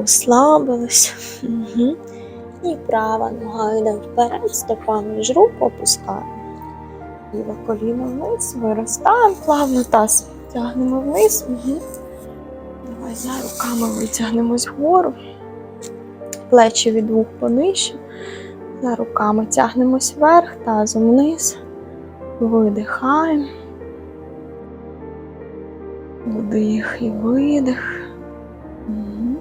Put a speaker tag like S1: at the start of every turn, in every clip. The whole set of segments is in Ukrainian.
S1: Розслабились. Угу. І права нога йде вперед, стопа між рук опускаємо. Ліве коліно вниз, виростаємо плавно таз. Тягнемо вниз. Угу. Давай за руками витягнемось вгору. Плечі від вух понижче. За руками тягнемось вверх, тазом вниз. Видихаємо. Вдих і видих. Угу.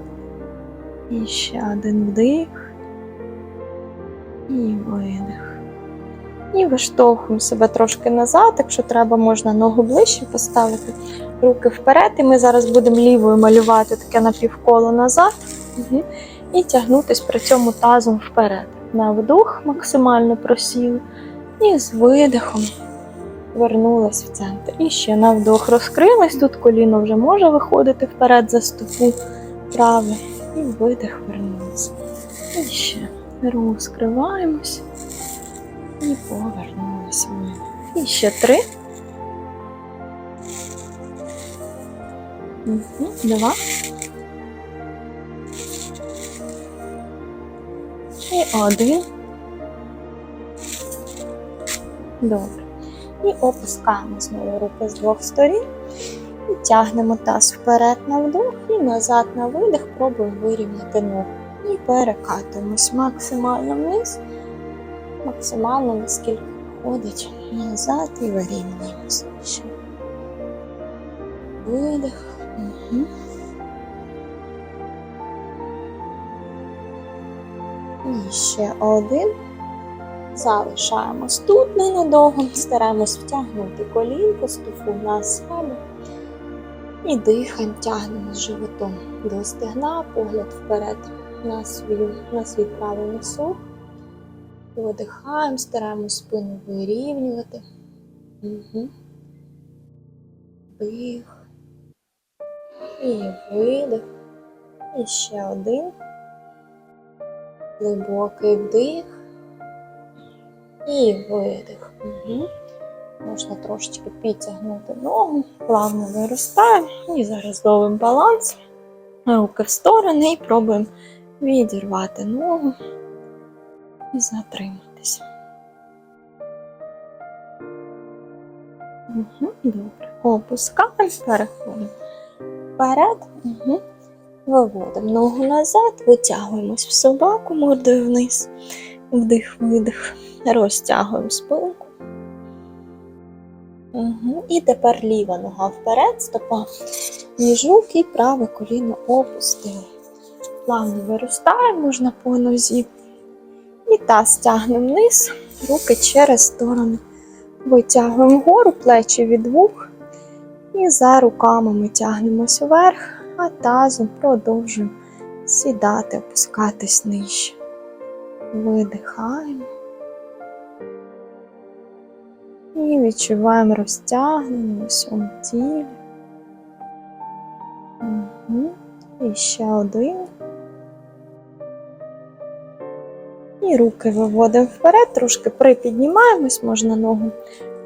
S1: І ще один вдих. І видих. І виштовхуємо себе трошки назад. Якщо треба, можна ногу ближче поставити, руки вперед. І ми зараз будемо лівою малювати таке напівколо назад. Угу. І тягнутись при цьому тазом вперед. На вдох максимально просіли. І з видихом вернулись в центр. І ще на вдох розкрились. Тут коліно вже може виходити вперед за стопу праве. І видих вернулись. І ще розкриваємось. І повернулись видих. І ще три. Угу. Два. І один. Добре. І опускаємо знову руки з двох сторін. Тягнемо таз вперед на вдох і назад на видих, пробуємо вирівняти ногу. І перекатуємось максимально вниз, максимально наскільки виходить назад і вирівнюємося. Ще. Видих. Угу. І ще один. Залишаємось тут ненадовго, стараємось втягнути колінко, стопу на себе. І дихаємо, тягнемо животом до стегна, погляд вперед на, свою, на свій правий носок. Видихаємо, стараємось спину вирівнювати. Угу. Вдих. І видих. І ще один. Глибокий вдих. І видих. Угу. Можна трошечки підтягнути ногу, плавно виростаємо. І зараз ловимо баланс. Руки в сторони і пробуємо відірвати ногу і затриматися. Угу. Добре. Опускаємо, переходимо вперед. Угу. Виводимо ногу назад, витягуємось в собаку мордою вниз. Вдих, видих. Розтягуємо спинку. Угу. І тепер ліва нога вперед, стопа між рук і праве коліно опустили. Плавно виростаємо, можна по нозі. І таз тягнемо вниз, руки через сторони. Витягуємо вгору, плечі від вух. І за руками ми тягнемось вверх, а тазом продовжуємо сідати, опускатись нижче. Видихаємо. І відчуваємо розтягнення в усьому тілі. Угу. І ще один. І руки виводимо вперед, трошки припіднімаємось, можна ногу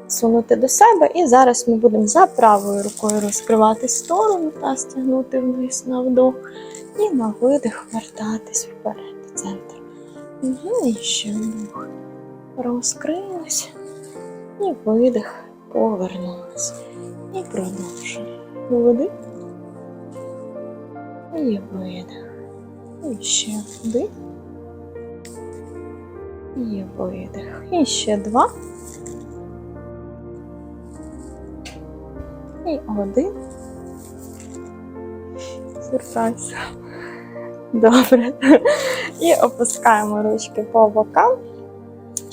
S1: сунути до себе. І зараз ми будемо за правою рукою розкривати сторону та стягнути вниз на вдох. І на видих вертатись вперед в центр. Угу. І ще вдох. Розкрилась. І видих, повернулись. І продовжуємо. Вдих. І видих. І ще вдих. І видих. І ще два. І один. Сюрприз. Добре. І опускаємо ручки по бокам.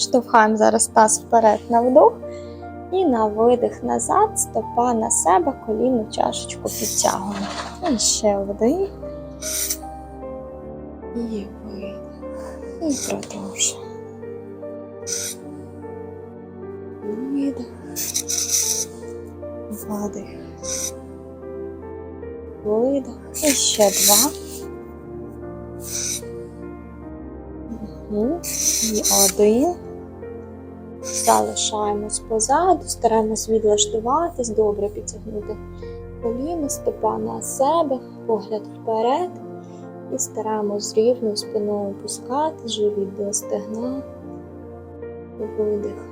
S1: Штовхаємо зараз таз вперед на вдох. І на видих назад, стопа на себе, коліно чашечку підтягуємо. І ще вдих. І видих. І продовжуємо. Видих. Вдих. Видих. І ще два. І один. Залишаємось позаду, стараємось відлаштуватись, добре підтягнути коліно, стопа на себе, погляд вперед. І стараємось з рівною спиною опускати живіт до стегна. Видих.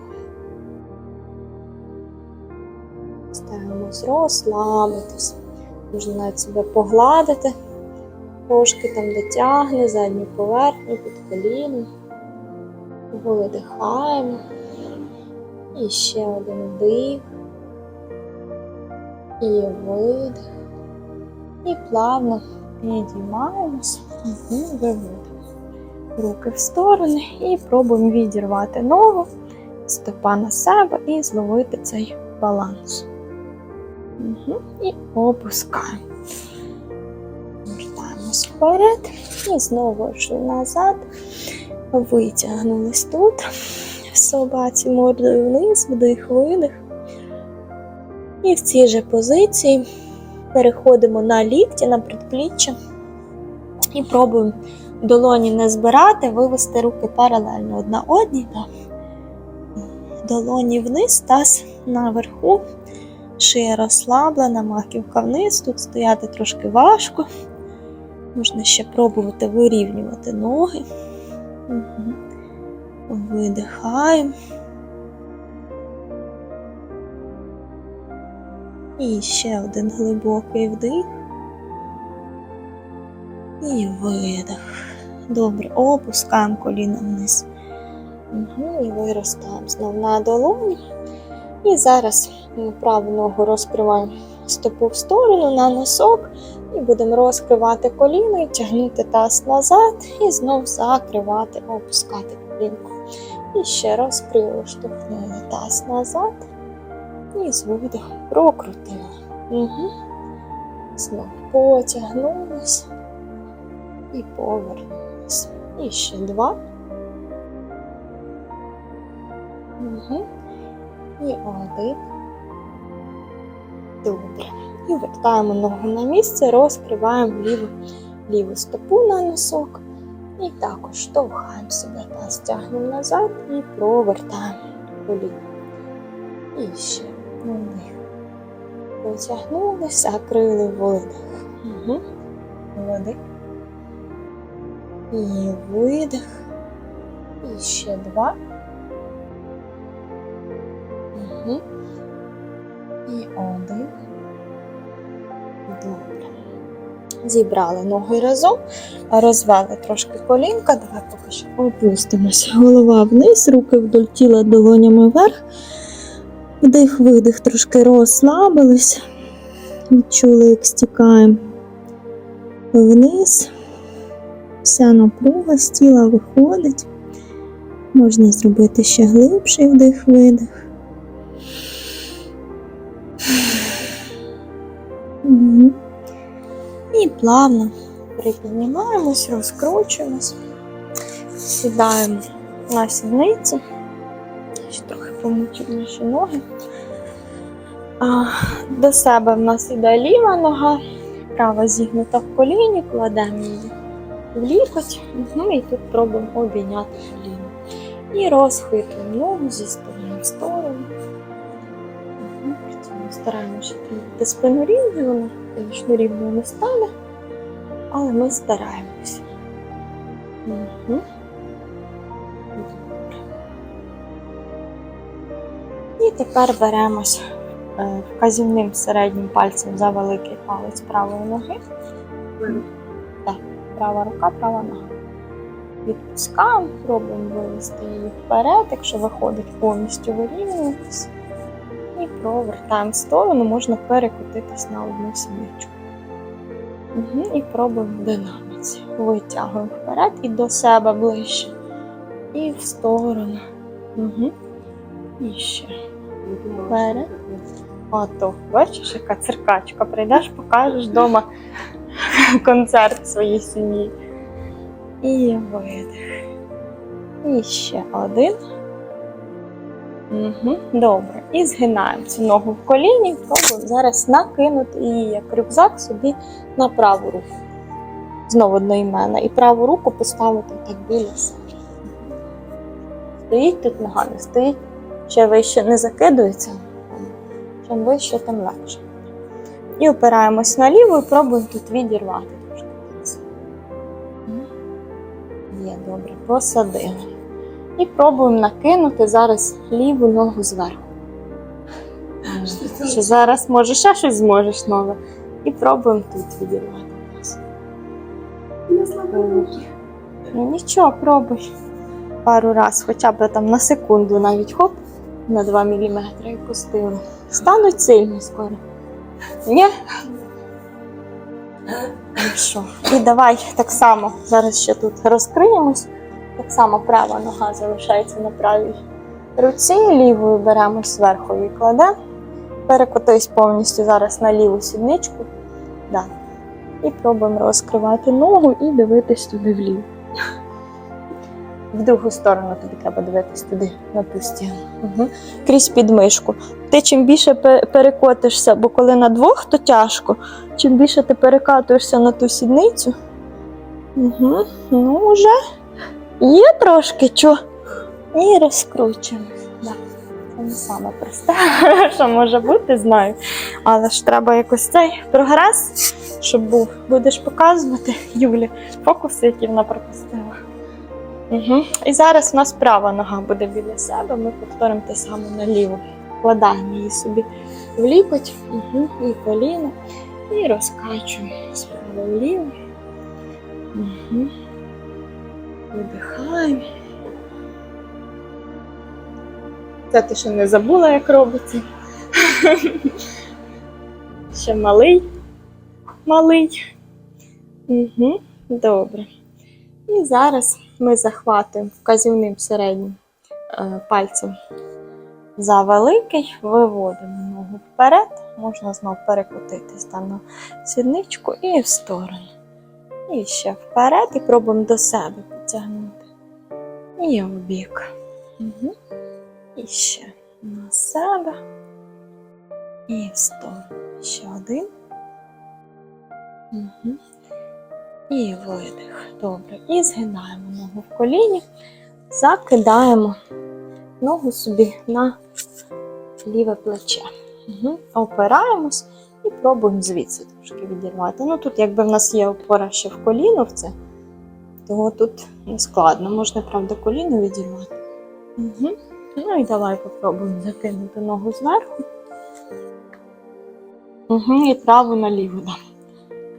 S1: Стараємось розслабитись. Можна навіть себе погладити. Трошки там дотягне задню поверхню під коліном. Видихаємо. І ще один вдих. І видих. І плавно підіймаємось. Угу, виводимо. Руки в сторони і пробуємо відірвати ногу, стопа на себе і зловити цей баланс. Угу. І опускаємо. Вертаємось вперед і знову назад. Витягнулись тут. Собаці мордою вниз, вдих, видих. І в цій же позиції переходимо на лікті, на предпліччя і пробуємо долоні не збирати, вивести руки паралельно одна одній. Да. Долоні вниз, таз наверху, шия розслаблена, маківка вниз. Тут стояти трошки важко. Можна ще пробувати вирівнювати ноги. Угу. Видихаємо. І ще один глибокий вдих. І видих. Добре, опускаємо коліна вниз. Угу, і виростаємо знову на долоні. І зараз праву ногу розкриваємо стопу в сторону на носок. І будемо розкривати коліно і тягнути таз назад, і знов закривати, опускати колінку. І ще розкрили, штовхнули таз назад. І з видихом прокрутили. Угу. Знову потягнулись і повернулись. І ще два. Угу. І один. Добре. І вертаємо ногу на місце, розкриваємо ліву, ліву стопу на носок. І також штовхаємо себе та стягнемо назад і провертаємо коліно. І ще вдих. Потягнулися, закрили видих. Угу. Видих. І видих. І ще два. Угу. І один. Добре. Зібрали ноги разом, розвели трошки колінка. Давай поки що опустимося. Голова вниз, руки вдоль тіла долонями вверх. Вдих, видих, трошки розслабились. Відчули, як стікаємо вниз. Вся напруга з тіла виходить. Можна зробити ще глибший вдих, видих. Угу. І плавно припіднімаємось, розкручуємось, сідаємо на сідницю. Ще трохи помучу наші ноги. До себе в нас іде ліва нога, права зігнута в коліні, кладемо її в лікоть, ну і тут пробуємо обійняти коліно. І розхитуємо ногу зі сторони в сторону. Стараємося щоб спину рівною, вона, звісно, не стане, але ми стараємося. Угу. І тепер беремось е, вказівним середнім пальцем за великий палець правої ноги. Так, права рука, права нога. Відпускаємо, пробуємо вивести її вперед, якщо виходить повністю вирівнюватись. І провертаємо в сторону, можна перекотитись на одну сім'ячку. Угу, і пробуємо в динаміці. Витягуємо вперед і до себе ближче. І в сторону. Угу. І ще. Вперед. Ото, бачиш, яка циркачка. Прийдеш, покажеш вдома концерт своїй сім'ї. І видих. І ще один. Угу, Добре. І згинаємо цю ногу в коліні, пробуємо зараз накинути її як рюкзак собі на праву руку. Знову одноіменна. І праву руку поставити так біля себе. Стоїть тут нога, не стоїть, ще вище не закидується. Чим вище, тим легше. І опираємось на ліву і пробуємо тут відірвати трошки. Є добре, посадили. І пробуємо накинути зараз ліву ногу зверху. Що зараз може ще щось зможеш нове. І пробуємо тут відірвати. Ну нічого, пробуй. Пару раз, хоча б там на секунду навіть хоп, на 2 мм і пустили. Стануть сильні скоро. Ні? Ну що? І давай так само. Зараз ще тут розкриємось. Так само права нога залишається на правій руці, лівою беремо зверху і кладемо. Перекотись повністю зараз на ліву сідничку. Да. І пробуємо розкривати ногу і дивитись туди вліво. В другу сторону тобі треба дивитись туди, на ту стіну. Угу. Крізь підмишку. Ти чим більше перекотишся, бо коли на двох, то тяжко. Чим більше ти перекатуєшся на ту сідницю. Угу. Ну, вже є трошки чо. І розкручуємо. Да. Це не саме просте, що може бути, знаю. Але ж треба якось цей прогрес, щоб був. Будеш показувати Юлі фокуси, які вона пропустила. Угу. І зараз у нас права нога буде біля себе. Ми повторимо те саме на ліву. Вкладаємо її собі в лікоть, угу. і коліно, і розкачуємо справа вліво. Угу. Видихаємо. Це ти ще не забула, як робиться. Ще малий. Малий. Угу. Добре. І зараз ми захватуємо вказівним середнім е, пальцем за великий, виводимо ногу вперед, можна знову перекотитись там на сідничку і в сторону. І ще вперед, і пробуємо до себе підтягнути. І в бік. Угу. І ще на себе. І в сторону. Ще один. Угу. І видих. Добре. І згинаємо ногу в коліні, закидаємо ногу собі на ліве плече. Угу. Опираємось і пробуємо звідси трошки відірвати. Ну тут, якби в нас є опора ще в коліно в це, то тут не складно. Можна, правда, коліно відірвати. Угу. Ну і давай попробуємо закинути ногу зверху. Угу. І праву на ліву.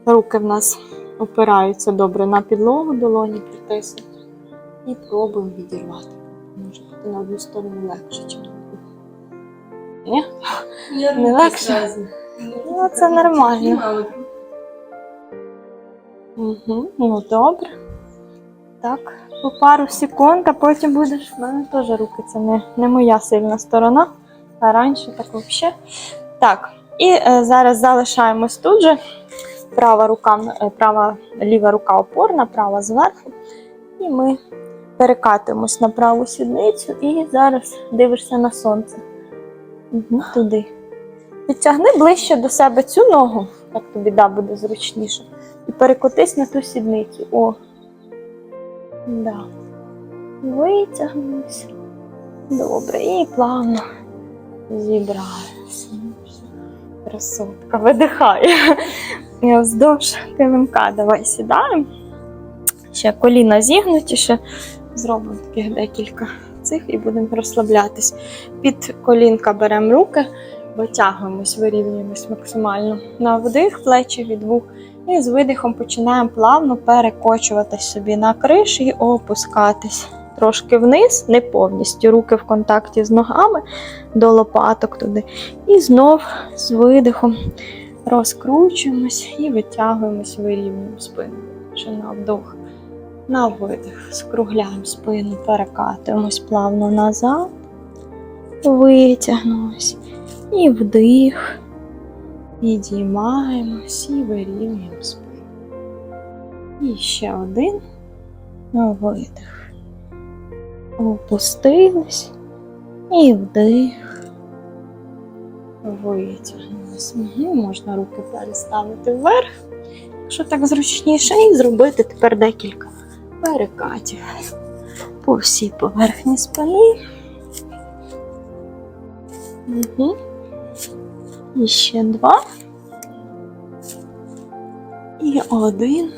S1: Руки в нас опираються добре на підлогу, долоні притиснуті. І пробуємо відірвати. Може бути на одну сторону легше, ніж на другу. Ні? Не легше? Ну, це нормально. Угу. Ну, добре. Так, по пару секунд, а потім будеш. У мене теж руки, це не, не моя сильна сторона, а раніше так взагалі. Так, і е, зараз залишаємось тут же. Права рука, е, права, ліва рука опорна, права зверху. І ми перекатуємось на праву сідницю і зараз дивишся на сонце. Угу, туди. Підтягни ближче до себе цю ногу, так тобі да, буде зручніше. І перекотись на ту сідницю. О. Да. Витягнемось. Добре. І плавно зібраємося. Ну. Красотка. Видихає. Я Вздовж килимка. Давай сідаємо. Ще коліна зігнутіше. Зробимо таких декілька цих і будемо розслаблятись. Під колінка беремо руки, витягуємось, вирівнюємось максимально на вдих, плечі від вух. І з видихом починаємо плавно перекочуватись собі на криш і опускатись трошки вниз, не повністю. Руки в контакті з ногами до лопаток туди. І знов з видихом розкручуємось і витягуємось, вирівнюємо спину. Ще на вдох, на видих. Скругляємо спину, перекатуємось плавно назад, витягнулись. І вдих. Підіймаємось і вирівнюємо спину. І ще один видих. Опустились і вдих. Витягнулись. Угу. Можна руки переставити вверх, якщо так зручніше, і зробити тепер декілька перекатів по всій поверхні спини. Угу. І ще два. І один.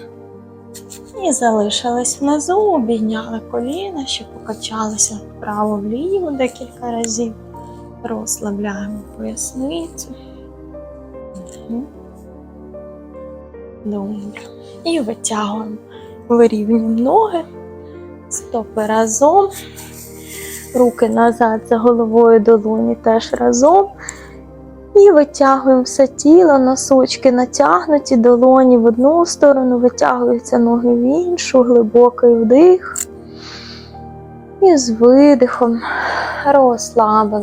S1: І залишились внизу, обійняли коліна, ще покачалися вправо-вліво декілька разів. Розслабляємо поясницю. Мгм. Добре. І витягуємо. Вирівнюємо ноги, стопи разом, руки назад за головою, долоні теж разом. І витягуємо все тіло, носочки натягнуті, долоні в одну сторону, витягуються ноги в іншу, глибокий вдих. І з видихом розслабили